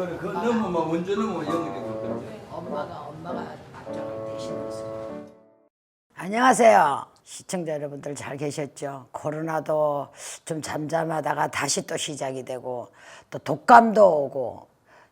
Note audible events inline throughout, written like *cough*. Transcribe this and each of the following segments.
그거는 그 넘으면 먼저 넘으면 영이 되거든. 엄마가 엄마가 앞쪽을 대신해서 안녕하세요. 시청자 여러분들 잘 계셨죠? 코로나도 좀 잠잠하다가 다시 또 시작이 되고 또 독감도 오고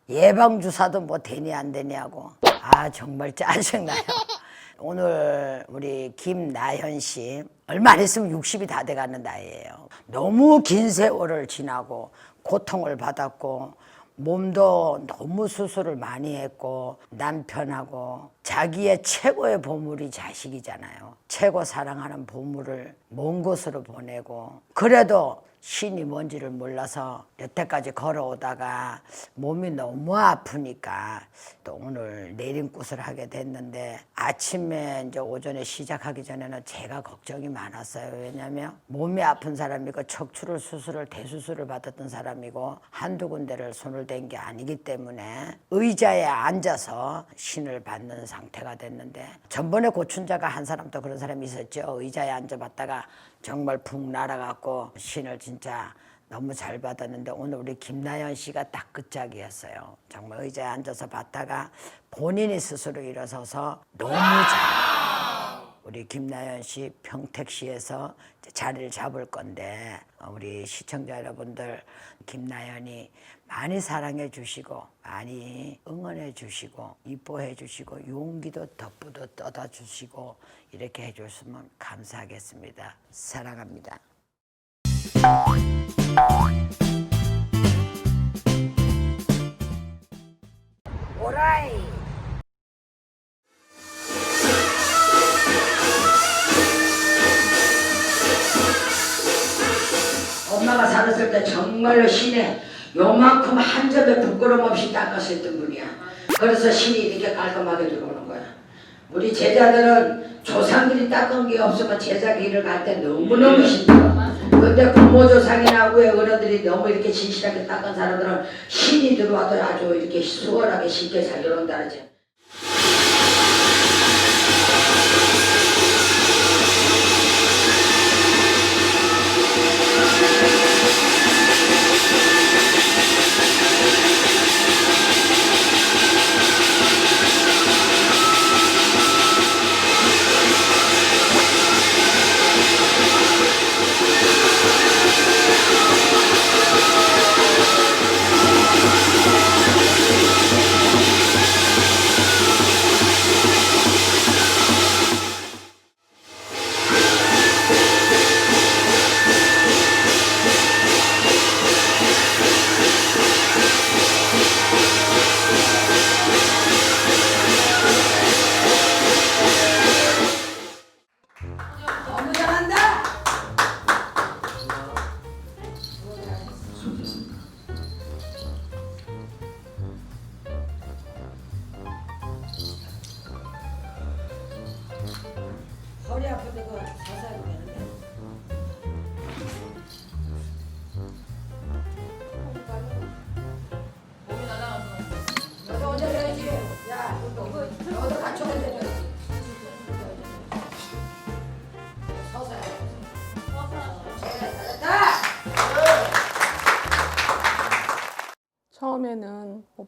예방 주사도 뭐 되니 안 되냐고 아 정말 짜증나요. *laughs* 오늘 우리 김나현 씨 얼마 안 있으면 60이 다 돼가는 나이예요. 너무 긴 세월을 지나고 고통을 받았고 몸도 너무 수술을 많이 했고 남편하고 자기의 최고의 보물이 자식이잖아요. 최고 사랑하는 보물을 먼 곳으로 보내고 그래도 신이 뭔지를 몰라서 여태까지 걸어오다가 몸이 너무 아프니까 또 오늘 내림굿을 하게 됐는데 아침에 이제 오전에 시작하기 전에는 제가 걱정이 많았어요. 왜냐하면 몸이 아픈 사람이고 척추를 수술을 대수술을 받았던 사람이고 한두 군데를 손을 댄 게 아니기 때문에 의자에 앉아서 신을 받는 상태가 됐는데 전번에 고춘자가 한 사람도 그런 사람이 있었죠. 의자에 앉아봤다가 정말 푹 날아갔고 신을 진짜 너무 잘 받았는데 오늘 우리 김나연 씨가 딱그 짝이었어요. 정말 의자에 앉아서 봤다가 본인이 스스로 일어서서 너무 잘. 우리 김나연 씨 평택시에서 자리를 잡을 건데 어, 우리 시청자 여러분들 김나연이 많이 사랑해 주시고 많이 응원해 주시고 이뻐해 주시고 용기도 덕부도 떠다 주시고 이렇게 해 줬으면 감사하겠습니다. 사랑합니다. 오라이 살았을 때 정말로 신에 요만큼 한 점의 부끄럼 없이 닦았었던 분이야. 그래서 신이 이렇게 깔끔하게 들어오는 거야. 우리 제자들은 조상들이 닦은 게 없으면 제자 길을 갈 때 너무너무 힘들어. 근데 부모조상이나 후에 어른들이 너무 이렇게 진실하게 닦은 사람들은 신이 들어와도 아주 이렇게 수월하게 쉽게 잘 들어온다는 점.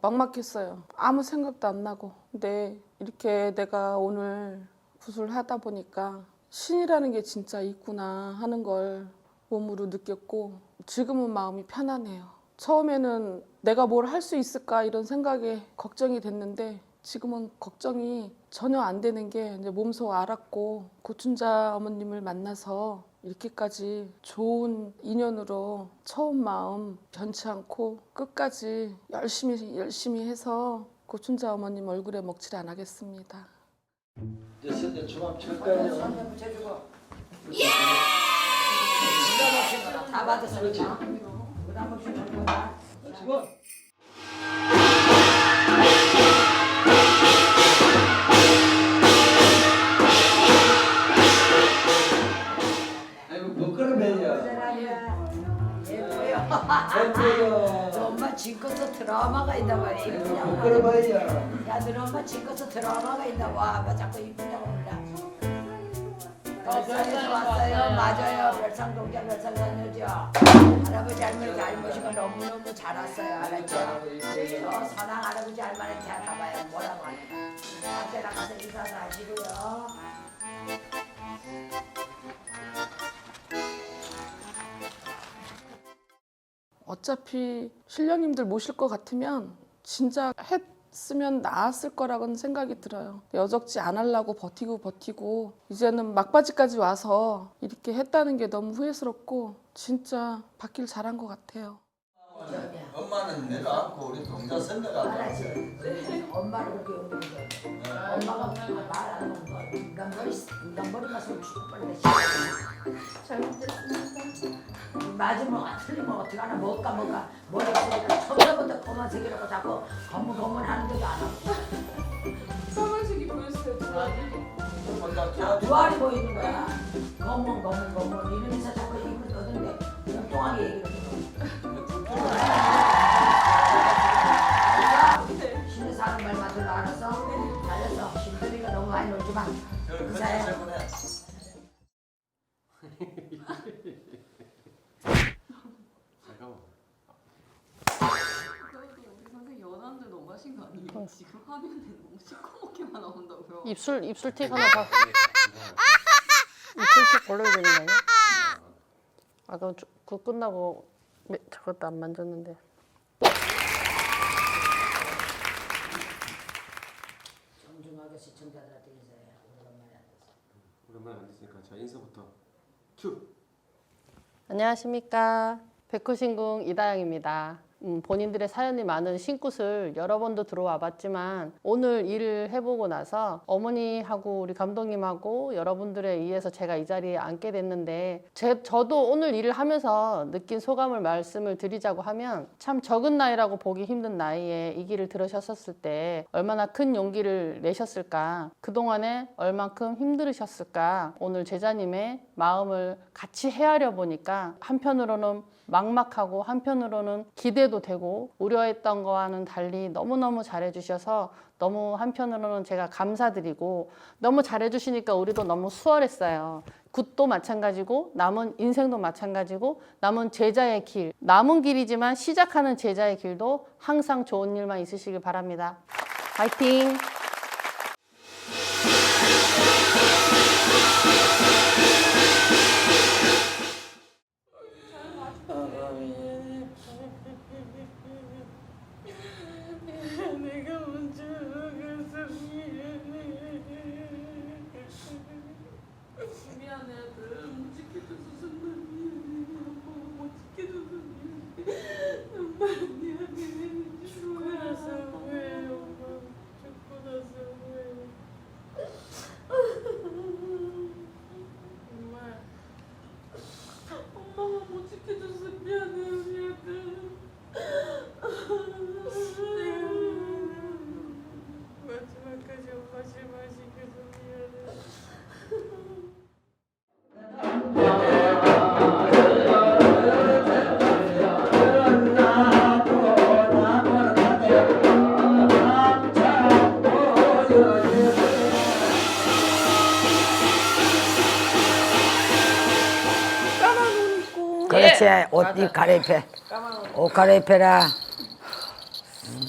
막막했어요. 아무 생각도 안 나고. 근데 이렇게 내가 오늘 굿을 하다 보니까 신이라는 게 진짜 있구나 하는 걸 몸으로 느꼈고 지금은 마음이 편하네요. 처음에는 내가 뭘 할 수 있을까 이런 생각에 걱정이 됐는데 지금은 걱정이 전혀 안 되는 게 이제 몸소 알았고 고춘자 어머님을 만나서 이렇게까지 좋은 인연으로 처음 마음 변치 않고 끝까지 열심히 열심히 해서 고춘자 어머님 얼굴에 먹칠 안 하겠습니다. 이제 붙여주고. 예! 거다. 다. 부담 없이 거다. 너 엄마 지금도 드라마가 있나 봐. 이쁘냐고. 부끄러워요. 야, 너 엄마 지금도 드라마가 있나 봐. 왜 자꾸 이쁘냐고 몰라. 별상에서 왔어요. 맞아요. 별상 동자 별상 다녀죠. 할아버지 할머니 잘 모시고 너무너무 잘 왔어요. 알았죠? 저 사랑 할아버지 할머니 잘 가봐요. 뭐라고 하니까. 앞에 나가서 인사도 하시고요. 어차피 신령님들 모실 것 같으면 진짜 했으면 나았을 거라고는 생각이 들어요. 여적지 안 하려고 버티고 버티고 이제는 막바지까지 와서 이렇게 했다는 게 너무 후회스럽고 진짜 받길 잘한 것 같아요. 엄마는 내가 안고 우리 동자 선녀가 알았지? 엄마를 그렇게 엄마가 말안 하는 거. 인간머리, 인간머리가 손 죽을뻔해. 잘못했습니다. 맞으면 안 틀리면 어떡하나 먹까 먹까 머리 없으니까 처음부터 검은색이라고 자꾸 검은 검은 하는데도 안 하고 까만색이 보였어요. 켜야 두알이 보이는 거야 검은 검은 검은 이러면서 자꾸 입을 떠드는데 그냥 뚱하게 얘기를 해 아니에요? 지금 화면에 너무 시커멓게만 나온다고요. 입술 입술 틱 하나 봐. 입술 틱 걸러야 되는 거 아니야? 아까 저- 그거 끝나고 매- 저것도 안 만졌는데. 정중하게 시청자들한테 인사해 오랜만에 앉아서 오랜만에 안 됐으니까 자 인사부터 큐. 안녕하십니까. 백호신궁 이다영입니다. 음, 본인들의 사연이 많은 신굿을 여러 번도 들어와 봤지만 오늘 일을 해보고 나서 어머니하고 우리 감독님하고 여러분들에 의해서 제가 이 자리에 앉게 됐는데 제, 저도 오늘 일을 하면서 느낀 소감을 말씀을 드리자고 하면 참 적은 나이라고 보기 힘든 나이에 이 길을 들으셨을 때 얼마나 큰 용기를 내셨을까? 그동안에 얼만큼 힘들으셨을까? 오늘 제자님의 마음을 같이 헤아려 보니까 한편으로는 막막하고 한편으로는 기대도 되고 우려했던 거와는 달리 너무너무 잘해주셔서 너무 한편으로는 제가 감사드리고 너무 잘해주시니까 우리도 너무 수월했어요. 굿도 마찬가지고 남은 인생도 마찬가지고 남은 제자의 길 남은 길이지만 시작하는 제자의 길도 항상 좋은 일만 있으시길 바랍니다. 파이팅! 입 갈아입혀 옷 갈아입혀라. 음.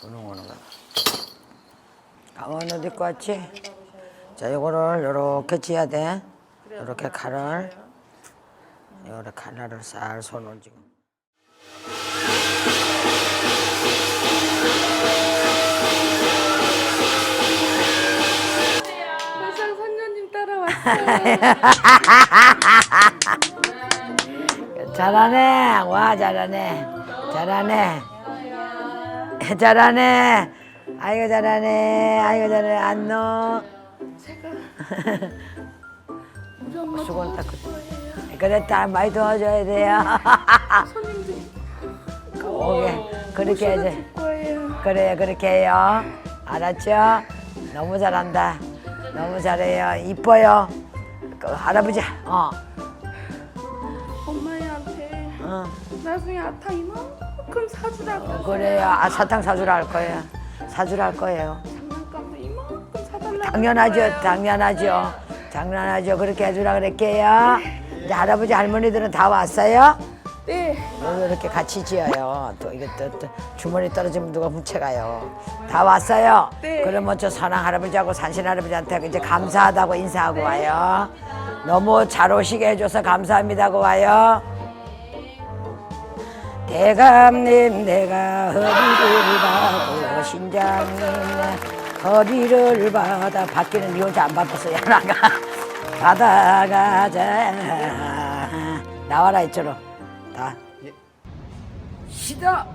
군웅 오는 거 가만 옷 입고 왔지? 자 요거를 요렇게 찌야 돼. 요렇게 칼을. 요렇게 칼날을 살 손을 쥐고 *laughs* 잘하네. 와, 잘하네. 잘하네. 잘하네. 아이고, 잘하네. 아이고, 잘하네. 안녕. 수건 닦고. 그랬다. 많이 도와줘야 돼요. *laughs* 오게. 그렇게 해야지. 그래요. 그렇게 해요. 알았죠? 너무 잘한다. 너무 잘해요. 이뻐요. 그 할아버지, 어, 엄마한테 어. 나중에 아타 이만큼 이만큼 사주라 어, 그래요. 아 사탕 사주라 할 거예요. 사주라 할 거예요. 장난감도 이만큼 사달라 당연하죠. 당연하죠. 당연하죠. 그렇게 해주라 그랬게요. 이제 할아버지 할머니들은 다 왔어요? 네 이렇게 같이 지어요. 또 이게 또, 또 주머니 떨어지면 누가 훔쳐가요. 다 왔어요. 네. 그러면 저 선왕 할아버지하고 산신 할아버지한테 이제 감사하다고 인사하고 와요. 너무 잘 오시게 해줘서 감사합니다고 와요. 대감님 내가 허비를 받고 신장님 허비를 받아 받기는 니 혼자 안 바빴어 야나가 *laughs* 받아가자 나와라 이쪽으로 다 시다